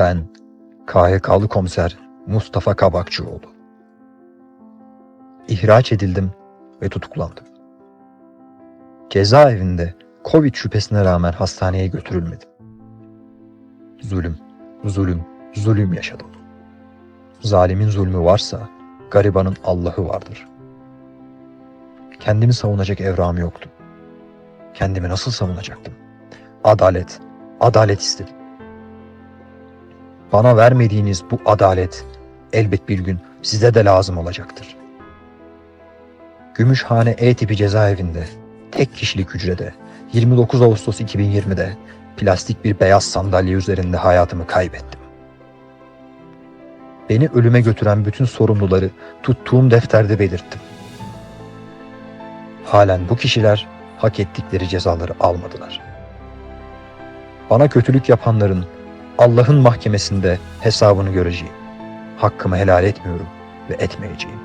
Ben KHK'lı komiser Mustafa Kabakçıoğlu. İhraç edildim ve tutuklandım. Cezaevinde Covid şüphesine rağmen hastaneye götürülmedim. Zulüm, zulüm, zulüm yaşadım. Zalimin zulmü varsa garibanın Allah'ı vardır. Kendimi savunacak evram yoktu. Kendimi nasıl savunacaktım? Adalet, adalet istedim. Bana vermediğiniz bu adalet elbet bir gün size de lazım olacaktır. Gümüşhane E tipi cezaevinde, tek kişilik hücrede, 29 Ağustos 2020'de plastik bir beyaz sandalye üzerinde hayatımı kaybettim. Beni ölüme götüren bütün sorumluları tuttuğum defterde belirttim. Halen bu kişiler hak ettikleri cezaları almadılar. Bana kötülük yapanların Allah'ın mahkemesinde hesabını göreceğim. Hakkımı helal etmiyorum ve etmeyeceğim.